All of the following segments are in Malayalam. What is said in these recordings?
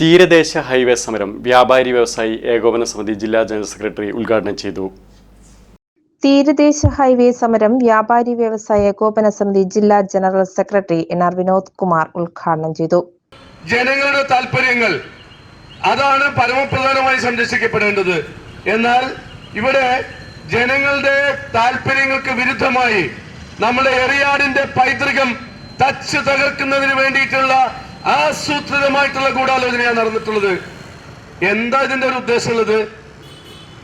തീരദേശ ഹൈവേ സമരം വ്യാപാരി വ്യവസായി ഏകോപന സമിതി ജില്ലാ ജനറൽ സെക്രട്ടറി ഉദ്ഘാടനം ചെയ്തു. തീരദേശ ഹൈവേ സമരം വ്യാപാരി വ്യവസായ ഏകോപന സമിതി ജില്ലാ general secretary N R Vinod Kumar ഉദ്ഘാടനം ചെയ്തു. ജനങ്ങളുടെ താല്പര്യങ്ങൾ അതാണ് പരമപ്രധാനമായി സംരക്ഷിക്കപ്പെടേണ്ടത്. എന്നാൽ ഇവിടെ ജനങ്ങളുടെ താല്പര്യങ്ങൾക്ക് വിരുദ്ധമായി നമ്മുടെ എറിയാടിന്റെ പൈതൃകം തച്ച് തകർക്കുന്നതിന് വേണ്ടിയിട്ടുള്ള ആസൂത്രിതമായിട്ടുള്ള ഗൂഢാലോചനയാണ് നടന്നിട്ടുള്ളത്. എന്താ ഇതിന്റെ ഒരു ഉദ്ദേശമുള്ളത്?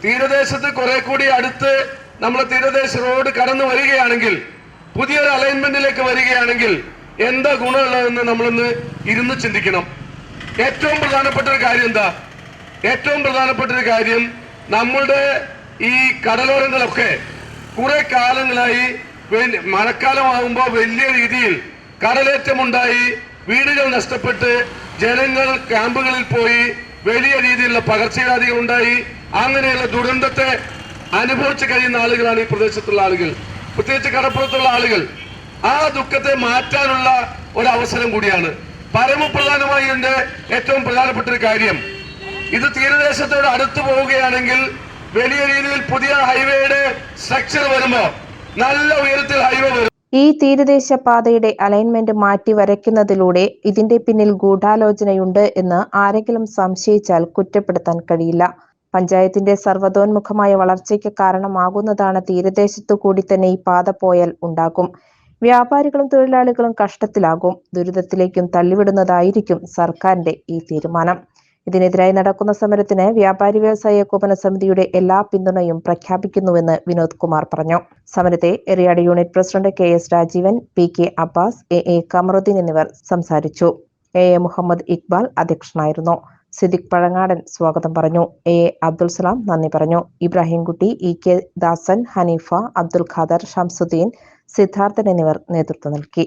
തീരദേശത്ത് കുറെ കൂടി അടുത്ത് നമ്മളെ തീരദേശ റോഡ് കടന്നു വരികയാണെങ്കിൽ പുതിയൊരു അലൈൻമെന്റിലേക്ക് വരികയാണെങ്കിൽ എന്താ ഗുണമുള്ളതെന്ന് നമ്മളൊന്ന് ഇരുന്ന് ചിന്തിക്കണം. ഏറ്റവും പ്രധാനപ്പെട്ട ഒരു കാര്യം എന്താ? ഏറ്റവും പ്രധാനപ്പെട്ട ഒരു കാര്യം നമ്മളുടെ ഈ കടലോരങ്ങളൊക്കെ കുറെ കാലങ്ങളായി മഴക്കാലമാകുമ്പോൾ വലിയ രീതിയിൽ കടലേറ്റമുണ്ടായി വീടുകൾ നഷ്ടപ്പെട്ട് ജനങ്ങൾ ക്യാമ്പുകളിൽ പോയി വലിയ രീതിയിലുള്ള പകർച്ചവ്യാധികൾ ഉണ്ടായി. അങ്ങനെയുള്ള ദുരന്തത്തെ അനുഭവിച്ചു കഴിയുന്ന ആളുകളാണ് ഈ പ്രദേശത്തുള്ള ആളുകൾ. പ്രത്യേകിച്ച് കടപ്പുറത്തുള്ള ആളുകൾ. ആ ദുഃഖത്തെ മാറ്റാനുള്ള ഒരു അവസരം കൂടിയാണ് പരമപ്രധാനമായി ഇതിന്റെ ഏറ്റവും പ്രധാനപ്പെട്ട ഒരു കാര്യം. ഇത് തീരദേശത്തോട് അടുത്തു പോവുകയാണെങ്കിൽ വലിയ രീതിയിൽ പുതിയ ഹൈവേയുടെ സ്ട്രക്ചർ വരുമ്പോ നല്ല ഉയരത്തിൽ ഹൈവേ വരും. ഈ തീരദേശ പാതയുടെ അലൈൻമെന്റ് മാറ്റി വരയ്ക്കുന്നതിലൂടെ ഇതിന്റെ പിന്നിൽ ഗൂഢാലോചനയുണ്ട് എന്ന് ആരെങ്കിലും സംശയിച്ചാൽ കുറ്റപ്പെടുത്താൻ കഴിയില്ല. പഞ്ചായത്തിന്റെ സർവതോന്മുഖമായ വളർച്ചയ്ക്ക് കാരണമാകുന്നതാണ് തീരദേശത്തു കൂടി തന്നെ ഈ പാത പോയാൽ ഉണ്ടാകും. വ്യാപാരികളും തൊഴിലാളികളും കഷ്ടത്തിലാകും. ദുരിതത്തിലേക്കും തള്ളിവിടുന്നതായിരിക്കും സർക്കാരിന്റെ ഈ തീരുമാനം. ഇതിനെതിരായി നടക്കുന്ന സമരത്തിന് വ്യാപാരി വ്യവസായ ഏകോപന സമിതിയുടെ എല്ലാ പിന്തുണയും പ്രഖ്യാപിക്കുന്നുവെന്ന് വിനോദ് കുമാർ പറഞ്ഞു. സമരത്തെ Eriyad unit president K S Rajeevan P K Abbas A A Kamaruddin എന്നിവർ സംസാരിച്ചു. എ എ മുഹമ്മദ് ഇക്ബാൽ അധ്യക്ഷനായിരുന്നു. സിദിഖ് പഴങ്ങാടൻ സ്വാഗതം പറഞ്ഞു. എ എ അബ്ദുൽ സലാം നന്ദി പറഞ്ഞു. ഇബ്രാഹിംകുട്ടി ഇ കെ ദാസൻ ഹനീഫ അബ്ദുൽ ഖാദർ ഷംസുദ്ദീൻ സിദ്ധാർത്ഥൻ എന്നിവർ നേതൃത്വം നൽകി.